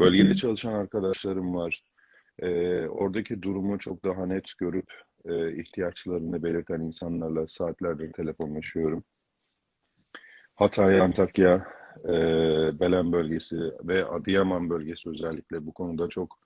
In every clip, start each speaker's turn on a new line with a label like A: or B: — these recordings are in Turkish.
A: Bölgede çalışan arkadaşlarım var. Ee, oradaki durumu çok daha net görüp e, ihtiyaçlarını belirten insanlarla saatlerdir telefonlaşıyorum. Hatay, Antakya, e, Belen bölgesi ve Adıyaman bölgesi özellikle bu konuda çok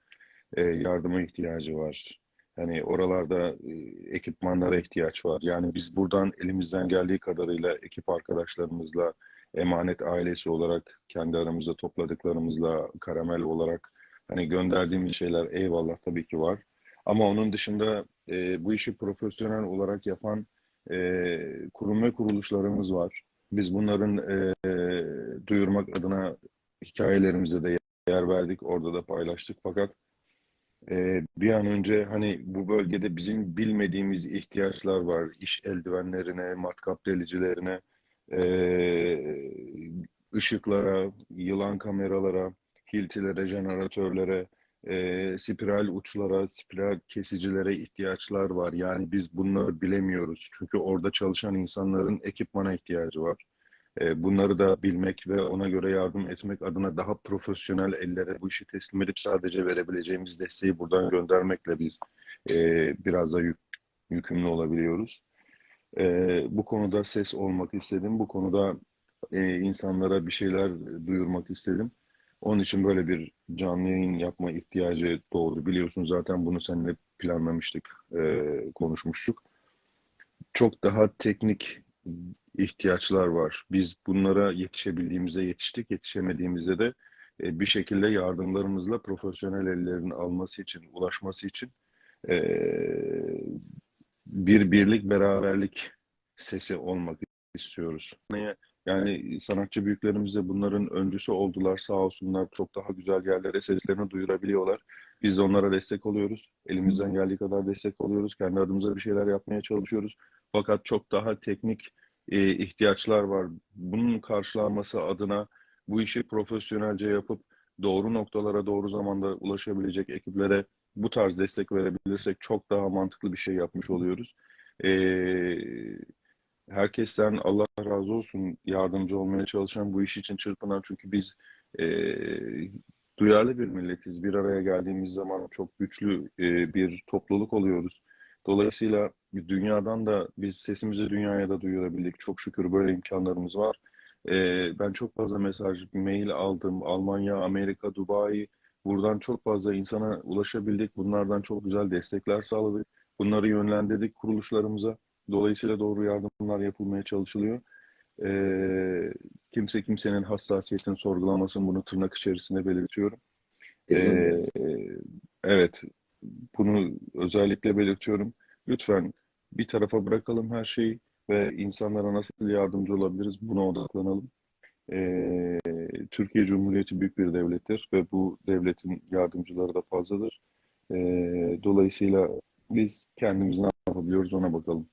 A: e, yardıma ihtiyacı var. Hani oralarda e, ekipmanlara ihtiyaç var. Yani biz buradan elimizden geldiği kadarıyla ekip arkadaşlarımızla, emanet ailesi olarak kendi aramızda topladıklarımızla karamel olarak hani gönderdiğimiz şeyler eyvallah tabii ki var. Ama onun dışında e, bu işi profesyonel olarak yapan e, kurum ve kuruluşlarımız var. Biz bunların e, duyurmak adına hikayelerimize de yer verdik, orada da paylaştık. Fakat e, bir an önce hani bu bölgede bizim bilmediğimiz ihtiyaçlar var. İş eldivenlerine, matkap delicilerine, ışıklara, yılan kameralara, hiltilere, jeneratörlere, e, spiral uçlara, spiral kesicilere ihtiyaçlar var. Yani biz bunları bilemiyoruz. Çünkü orada çalışan insanların ekipmana ihtiyacı var. E, bunları da bilmek ve ona göre yardım etmek adına daha profesyonel ellere bu işi teslim edip sadece verebileceğimiz desteği buradan göndermekle biz e, biraz da yük, yükümlü olabiliyoruz. E, bu konuda ses olmak istedim. Bu konuda e, insanlara bir şeyler duyurmak istedim. Onun için böyle bir canlı yayın yapma ihtiyacı doğdu. Biliyorsun zaten bunu seninle planlamıştık, e, konuşmuştuk. Çok daha teknik ihtiyaçlar var. Biz bunlara yetişebildiğimizde yetiştik, yetişemediğimizde de e, bir şekilde yardımlarımızla profesyonel ellerin alması için, ulaşması için e, bir birlik, beraberlik sesi olmak istiyoruz. Yani sanatçı büyüklerimiz de bunların öncüsü oldular sağ olsunlar. Çok daha güzel yerlere seslerini duyurabiliyorlar. Biz de onlara destek oluyoruz. Elimizden geldiği kadar destek oluyoruz. Kendi adımıza bir şeyler yapmaya çalışıyoruz. Fakat çok daha teknik e, ihtiyaçlar var. Bunun karşılanması adına bu işi profesyonelce yapıp doğru noktalara doğru zamanda ulaşabilecek ekiplere bu tarz destek verebilirsek çok daha mantıklı bir şey yapmış oluyoruz. E, herkesten Allah razı olsun yardımcı olmaya çalışan, bu iş için çırpınan çünkü biz e, duyarlı bir milletiz. Bir araya geldiğimiz zaman çok güçlü e, bir topluluk oluyoruz. Dolayısıyla dünyadan da biz sesimizi dünyaya da duyurabildik. Çok şükür böyle imkanlarımız var. E, ben çok fazla mesaj, mail aldım. Almanya, Amerika, Dubai. Buradan çok fazla insana ulaşabildik. Bunlardan çok güzel destekler sağladık. Bunları yönlendirdik kuruluşlarımıza. Dolayısıyla doğru yardımlar yapılmaya çalışılıyor. Ee, kimse kimsenin hassasiyetini sorgulamasın bunu tırnak içerisinde belirtiyorum. Ee, evet, bunu özellikle belirtiyorum. Lütfen bir tarafa bırakalım her şeyi ve insanlara nasıl yardımcı olabiliriz buna odaklanalım. Ee, Türkiye Cumhuriyeti büyük bir devlettir ve bu devletin yardımcıları da fazladır. Ee, dolayısıyla biz kendimiz ne yapabiliyoruz ona bakalım.